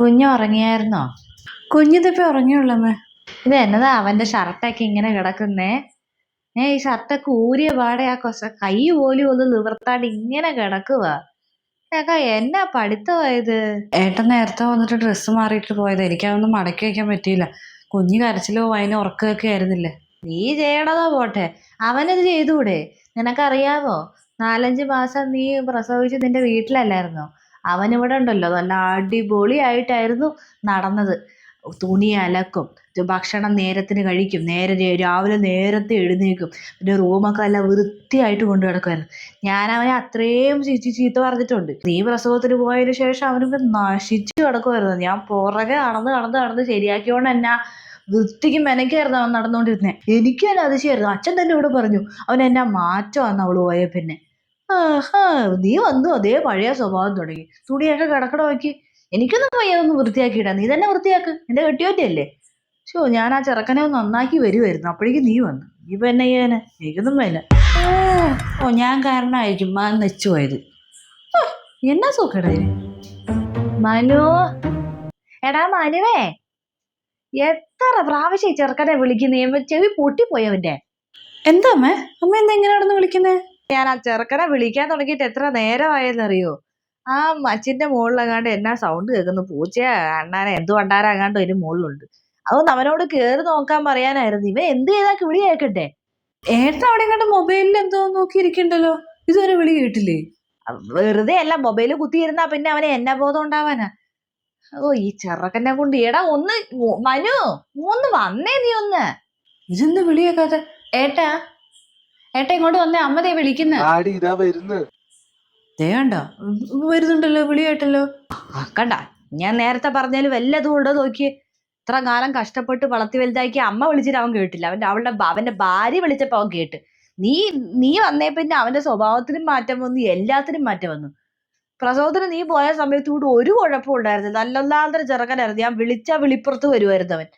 കുഞ്ഞു ഉറങ്ങിയായിരുന്നോ? കുഞ്ഞിതിപ്പോ ഉറങ്ങിയുള്ളമ്മേ. ഇത് എന്നതാ അവന്റെ ഷർട്ടൊക്കെ ഇങ്ങനെ കിടക്കുന്നേ? ഏ ഈ ഷർട്ടൊക്കെ ഊരിയ പാടെ ആ കൊസ കൈ പോലും ഒന്ന് നിവർത്താണ്ട് ഇങ്ങനെ കിടക്കുക ഏക്കാ എന്നാ പഠിത്തമായത് ഏട്ടൻ നേരത്തെ വന്നിട്ട് ഡ്രസ്സ് മാറിയിട്ട് പോയത്. എനിക്കതൊന്നും മടക്കി വയ്ക്കാൻ പറ്റിയില്ല. കുഞ്ഞു കരച്ചിലോ അതിന് ഉറക്കുകയൊക്കെ ആയിരുന്നില്ലേ? നീ ചെയ്യണതോ പോട്ടെ. അവനത് ചെയ്തൂടെ നിനക്കറിയാവോ? നാലഞ്ച് മാസം നീ പ്രസവിച്ച് നിന്റെ വീട്ടിലല്ലായിരുന്നോ? അവൻ ഇവിടെ ഉണ്ടല്ലോ. നല്ല അടിപൊളിയായിട്ടായിരുന്നു നടന്നത്. തുണി അലക്കും ഭക്ഷണം നേരത്തിന് കഴിക്കും നേരെ രാവിലെ നേരത്തെ എഴുന്നേക്കും പിന്നെ റൂമൊക്കെ നല്ല വൃത്തിയായിട്ട് കൊണ്ടു കിടക്കുമായിരുന്നു ഞാൻ അവനെ അത്രയും ചീച്ചി ചീത്ത പറഞ്ഞിട്ടുണ്ട്. നീ പ്രസവത്തിന് പോയതിന് ശേഷം അവനൊക്കെ നശിച്ചു കിടക്കുമായിരുന്നു ഞാൻ പുറകെ നടന്ന് നടന്ന് നടന്ന് ശരിയാക്കിയോണ്ട് എന്നാ വൃത്തിക്ക് മെനക്കായിരുന്നു അവൻ നടന്നുകൊണ്ടിരുന്നത് എനിക്ക് തന്നെ അതിശയായിരുന്നു അച്ഛൻ തന്നെ ഇവിടെ പറഞ്ഞു അവൻ എന്നാ മാറ്റമാന്ന് അവൾ പോയ പിന്നെ. നീ വന്നു അതേ പഴയ സ്വഭാവം തുടങ്ങി. തുണിയൊക്കെ കിടക്കണ നോക്കി. എനിക്കൊന്നും വയ്യതൊന്നും വൃത്തിയാക്കിയിടാ നീ തന്നെ വൃത്തിയാക്ക്. എന്റെ കെട്ടിയോറ്റല്ലേ ഷോ ഞാൻ ആ ചെറുക്കനെ ഒന്ന് നന്നാക്കി വരുമായിരുന്നു അപ്പോഴേക്കും നീ വന്നു. നീ പിന്നെ എനിക്കൊന്നും വേല ഓ ഞാൻ കാരണമായിരിക്കും മാൻ നെച്ചു പോയത്. എന്നാ സുഖടേ മനു. എടാ മനുവേ. എത്ര പ്രാവശ്യം ചെറുക്കനെ വിളിക്കുന്നേ? ചെവി പൊട്ടിപ്പോയവന്റെ എന്താ അമ്മേ? അമ്മ എന്താ ഇങ്ങനെ നടന്ന് വിളിക്കുന്നേ? ഞാൻ ആ ചെറുക്കനെ വിളിക്കാൻ തുടങ്ങിയിട്ട് എത്ര നേരമായെന്നറിയോ? ആ മച്ചിന്റെ മുകളിലെങ്ങാണ്ട് എന്നാ സൗണ്ട് കേൾക്കുന്നു? പൂച്ച അണ്ണാനെ എന്തു കണ്ടാരാങ്ങാണ്ട് ഒരു മുകളിലുണ്ട്. അതൊന്ന് അവനോട് കേറി നോക്കാൻ പറയാനായിരുന്നു. ഇവ എന്ത് ചെയ്താ? വിളി കേൾക്കട്ടെ ഏട്ടൻ അവിടെ കണ്ട മൊബൈലിൽ എന്തോ നോക്കിയിരിക്കണ്ടല്ലോ? ഇതുവരെ വിളി കേട്ടില്ലേ? വെറുതെ അല്ല മൊബൈൽ കുത്തിയിരുന്നാ പിന്നെ അവനെ എന്നാ ബോധം ഉണ്ടാവാനാ? ഓ ഈ ചെറുക്കനെ കൊണ്ട് എടാ ഒന്ന് മനു ഒന്ന് വന്നേ നീ ഒന്ന്. ഇതൊന്ന് വിളിയേക്കാത്ത ഏട്ടാ ഏട്ടാ ഇങ്ങോട്ട് വന്നേ അമ്മതേ വിളിക്കുന്നത് വിളിക്കുന്ന. ആടി ഇതാ വരുന്നു. ദേ കണ്ട? വരുന്നുണ്ടല്ലോ വിളി കേട്ടല്ലോ ആ, കണ്ട ഞാൻ നേരത്തെ പറഞ്ഞാലും വല്ലതും ഉണ്ടോ നോക്കി ഇത്ര കാലം കഷ്ടപ്പെട്ട് വളർത്തി വലുതാക്കി അമ്മ വിളിച്ചിട്ട് അവൻ കേട്ടില്ല. അവന്റെ അവളുടെ അവന്റെ ഭാര്യ വിളിച്ചപ്പോ അവൻ കേട്ട്. നീ നീ വന്നേ പിന്നെ അവന്റെ സ്വഭാവത്തിനും മാറ്റം വന്നു എല്ലാത്തിനും മാറ്റം വന്നു. പ്രസവത്തിന് നീ പോയ സമയത്ത് കൂടെ ഒരു കുഴപ്പം ഉണ്ടായിരുന്നില്ല. നല്ലൊന്നാന്തര ചെറുക്കനായിരുന്നു. ഞാൻ വിളിച്ച വിളിപ്പുറത്ത് വരുമായിരുന്നു അവൻ.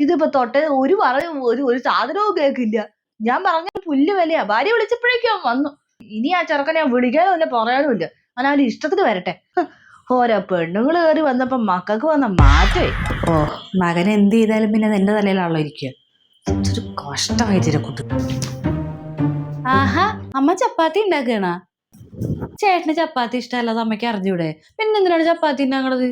ഇതിപ്പോ തൊട്ട് ഒരു പറയും ഒരു ഒരു സാധനവും കേൾക്കില്ല. ഞാൻ പറഞ്ഞ പുല്ല് വിലയാ. ഭാര്യ വിളിച്ചപ്പോഴേക്കും അവൻ വന്നു. ഇനി ആ ചെറുക്കനെ ഞാൻ വിളിക്കാനും ഇല്ല പറയാനും ഇല്ല. അവൻ അവന്റെ ഇഷ്ടത്തിന് വരട്ടെ. ഓരോ പെണ്ണുങ്ങൾ കയറി വന്നപ്പോ മക്കൾക്ക് വന്ന മാറ്റേ. ഓ മകൻ എന്ത് ചെയ്താലും പിന്നെ എന്റെ തലയിലാണല്ലോ ഇരിക്കുക. ഇതൊരു ആഹാ അമ്മ ചപ്പാത്തി ഉണ്ടാക്കണ ചേട്ടന് ചപ്പാത്തി ഇഷ്ടമല്ലാതെ അമ്മയ്ക്ക് അറിഞ്ഞൂടെ. പിന്നെ എന്തിനാണ് ചപ്പാത്തി ഉണ്ടാക്കണത്?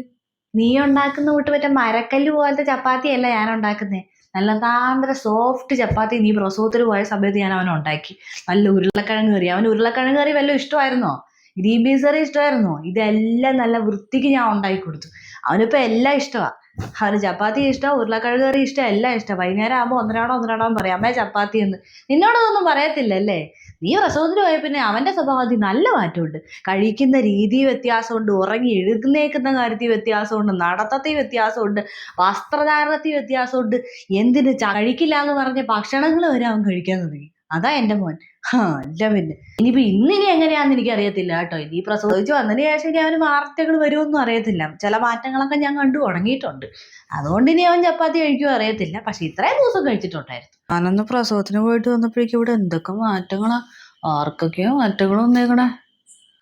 നീ ഉണ്ടാക്കുന്ന കൂട്ട് മറ്റേ മരക്കല്ല് പോലത്തെ ചപ്പാത്തി അല്ല ഞാൻ ഉണ്ടാക്കുന്നേ. നല്ല താന്തര സോഫ്റ്റ് ചപ്പാത്തി നീ പ്രസവത്തിൽ പോയ സമയത്ത് ഞാൻ അവനെ ഉണ്ടാക്കി. നല്ല ഉരുളക്കിഴങ്ങ് കറി. അവൻ ഉരുളക്കിഴങ്ങ് കറി വല്ലതും ഇഷ്ടമായിരുന്നോ? ഗ്രീൻ പീസ് കറി ഇഷ്ടമായിരുന്നോ? ഇതെല്ലാം നല്ല വൃത്തിക്ക് ഞാൻ ഉണ്ടാക്കി കൊടുത്തു. അവനിപ്പോൾ എല്ലാം ഇഷ്ടമാണ് അവന് ചപ്പാത്തി ഇഷ്ടം ഉരുളക്കിഴങ്ങ് കറി ഇഷ്ടം എല്ലാം ഇഷ്ടം. വൈകുന്നേരം ആകുമ്പോൾ ഒന്നരാടോ ഒന്നരാടോ പറയാം. അമ്മേ ചപ്പാത്തി എന്ന്. നിന്നോടൊന്നും പറയത്തില്ല അല്ലേ? നീ പ്രസവത്തിന് പോയ പിന്നെ അവന്റെ സ്വഭാവത്തിൽ നല്ല മാറ്റമുണ്ട്. കഴിക്കുന്ന രീതി വ്യത്യാസമുണ്ട് ഉറങ്ങി എഴുന്നേക്കുന്ന കാര്യത്തിൽ വ്യത്യാസമുണ്ട് നടത്തത്തിൽ വ്യത്യാസമുണ്ട് വസ്ത്രധാരണത്തിൽ വ്യത്യാസമുണ്ട്. എന്തിന് കഴിക്കില്ല എന്ന് പറഞ്ഞ ഭക്ഷണങ്ങൾ വരെ അവൻ കഴിക്കാൻ തുടങ്ങി. അതാ എന്റെ മോൻ. ആ അല്ല പിന്നെ. ഇനിയിപ്പോ ഇന്നിനി എങ്ങനെയാന്ന് എനിക്ക് അറിയത്തില്ല കേട്ടോ. ഇനി പ്രസവിച്ചു വന്നതിന് ശേഷം ഇനി അവന് വാർത്തകൾ വരുമെന്നും അറിയത്തില്ല. ചില മാറ്റങ്ങളൊക്കെ ഞാൻ കണ്ടു തുടങ്ങിയിട്ടുണ്ട്. അതുകൊണ്ട് ഇനി അവൻ ചപ്പാത്തി കഴിക്കുമോ അറിയത്തില്ല. പക്ഷെ ഇത്രയും ദിവസം കഴിച്ചിട്ടുണ്ടായിരുന്നു. ഞാനന്ന് പ്രസവത്തിന് പോയിട്ട് വന്നപ്പോഴേക്കും ഇവിടെ എന്തൊക്കെ മാറ്റങ്ങളാ? ആർക്കൊക്കെയോ മാറ്റങ്ങൾ വന്നേക്കണേ.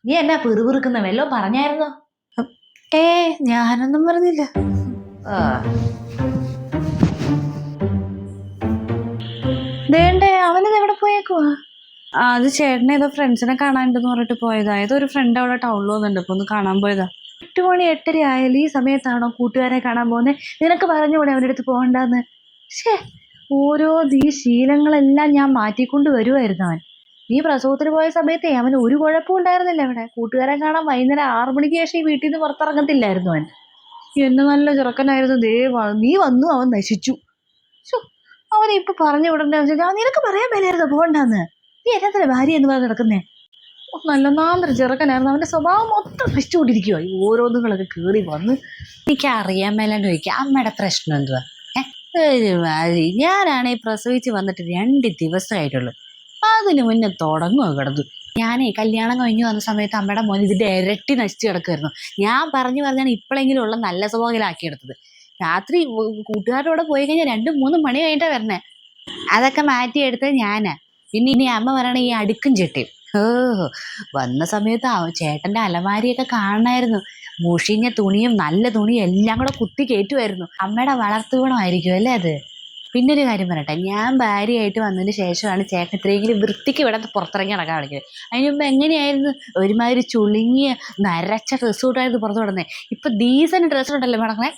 നീ എന്നാ പിറുപിറുക്കുന്ന? വല്ലോ പറഞ്ഞായിരുന്നോ? ഏ ഞാനൊന്നും പറഞ്ഞില്ല. ആ. ദേണ്ടേ ആ അത് ചേട്ടനെ ഏതോ ഫ്രണ്ട്സിനെ കാണാനുണ്ടെന്ന് പറഞ്ഞിട്ട് പോയതാ. ഏതോ ഒരു ഫ്രണ്ട് അവിടെ ടൗണിൽ വന്നിട്ടുണ്ട്. അപ്പൊ ഒന്ന് കാണാൻ പോയതാ. എട്ട് മണി എട്ടര ആയാലും ഈ സമയത്താണോ കൂട്ടുകാരെ കാണാൻ പോകുന്നത് നിനക്ക് പറഞ്ഞുകൂടെ അവന്റെ അടുത്ത് പോകണ്ടെന്ന്? ഷേ ഓരോ ഈ ശീലങ്ങളെല്ലാം ഞാൻ മാറ്റിക്കൊണ്ട് വരുമായിരുന്നു അവൻ. നീ പ്രസവത്തിന് പോയ സമയത്തെ അവന് ഒരു കുഴപ്പവും ഉണ്ടായിരുന്നില്ല അവിടെ. കൂട്ടുകാരെ കാണാൻ വൈകുന്നേരം ആറു മണിക്ക് ശേഷം ഈ വീട്ടിൽ നിന്ന് പുറത്തിറങ്ങത്തില്ലായിരുന്നു അവൻ. എന്നെ നല്ല ചെറുക്കനായിരുന്നു. ദേ നീ വന്നു അവൻ നശിച്ചു. അവനെ ഇപ്പൊ പറഞ്ഞു വിടണ്ടെന്ന് വെച്ചാൽ നിനക്ക് പറയാൻ മേലായിരുന്നു പോകണ്ടെന്ന്? നീ എന്നാ ഭാര്യ എന്ന് പറഞ്ഞ് നടക്കുന്നേ? നല്ല നാന്തര ചെറുക്കനായിരുന്നു. അവന്റെ സ്വഭാവം മൊത്തം നശിച്ചുകൊണ്ടിരിക്കുക ഈ ഓരോന്നുകളൊക്കെ കേറി വന്ന് എനിക്ക് അറിയാൻ മേലാണ്ട് ചോദിക്കാം അമ്മയുടെ പ്രശ്നം എന്തുവാ? ഒരുമാതിരി ഞാനാണെങ്കിൽ പ്രസവിച്ച് വന്നിട്ട് രണ്ട് ദിവസമായിട്ടുള്ളൂ. അതിന് മുന്നേ തുടങ്ങുക കിടന്നു. ഞാനേ കല്യാണം കഴിഞ്ഞു വന്ന സമയത്ത് അമ്മയുടെ മോൻ ഇതിന്റെ ഇരട്ടി നശിച്ചു കിടക്കുമായിരുന്നു ഞാൻ പറഞ്ഞു പറഞ്ഞാണ് ഇപ്പോഴെങ്കിലും ഉള്ള നല്ല സ്വഭാവത്തിലാക്കിയെടുത്തത് രാത്രി കൂട്ടുകാരോടെ പോയി കഴിഞ്ഞാൽ രണ്ടും മൂന്നും മണി കഴിഞ്ഞിട്ടാ വരണേ. അതൊക്കെ എടുത്ത ഞാനാ. പിന്നെ ഇനി അമ്മ പറയണ ഈ അടുക്കും ചെട്ടിയും. ഓ വന്ന സമയത്ത് ചേട്ടന്റെ അലമാരിയൊക്കെ കാണണമായിരുന്നു മുഷിഞ്ഞ തുണിയും നല്ല തുണിയും എല്ലാം കൂടെ കുത്തി കയറ്റുമായിരുന്നു അമ്മയുടെ വളർത്തു ഗുണമായിരിക്കും അല്ലേ അത്? പിന്നെ ഒരു കാര്യം പറയട്ടെ. ഞാൻ ഭാര്യയായിട്ട് വന്നതിന് ശേഷമാണ് ചേട്ടൻ ഇത്രയെങ്കിലും വൃത്തിക്ക് ഇവിടെ പുറത്തിറങ്ങി നടക്കാൻ കാണിക്കുന്നത് അതിന് മുമ്പ് എങ്ങനെയായിരുന്നു? ഒരുമാതിരി ചുളുങ്ങിയ നരച്ച ഡ്രസ്സ് കൂട്ടായിരുന്നു പുറത്തു കിടന്നത് ഇപ്പൊ ഡീസന്റ് ഡ്രസ്സ് ഉണ്ടല്ലോ നടക്കണേ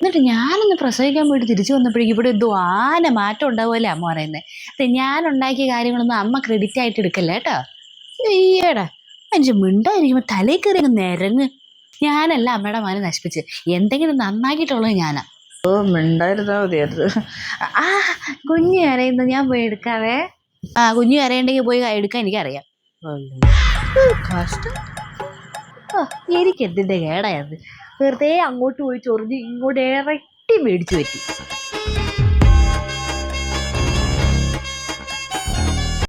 എന്നിട്ട് ഞാനൊന്ന് പ്രസവിക്കാൻ വേണ്ടി തിരിച്ചു വന്നപ്പോഴേക്കും ഇവിടെ എന്തോ ആന മാറ്റം ഉണ്ടാവുമല്ലേ അമ്മ പറയുന്നത് അതെ ഞാൻ ഉണ്ടാക്കിയ കാര്യങ്ങളൊന്നും അമ്മ ക്രെഡിറ്റ് ആയിട്ട് എടുക്കല്ല കേട്ടോ. ഇയ്യേടാ അഞ്ച് മിണ്ടായിരിക്കുമ്പോ തലേ കയറി അങ്ങ് നിരങ്ങ്. ഞാനല്ല അമ്മയുടെ മന നശിപ്പിച്ച്. എന്തെങ്കിലും നന്നാക്കിയിട്ടുള്ളത് ഞാനാ. ഓ മിണ്ടായിരുന്നാ മതിയായിരുന്നു. ആ കുഞ്ഞു കരയുന്നു. ഞാൻ പോയി എടുക്കാവേ. ആ കുഞ്ഞു കരയുണ്ടെങ്കിൽ പോയി എടുക്കാൻ എനിക്കറിയാം. കഷ്ടം. ഓ, എനിക്ക് എന്തിന്റെ കേടായത് വെറുതെ അങ്ങോട്ട് പോയി ചൊറിഞ്ഞ് ഇങ്ങോട്ട് ഇരട്ടി മേടിച്ചു പറ്റി.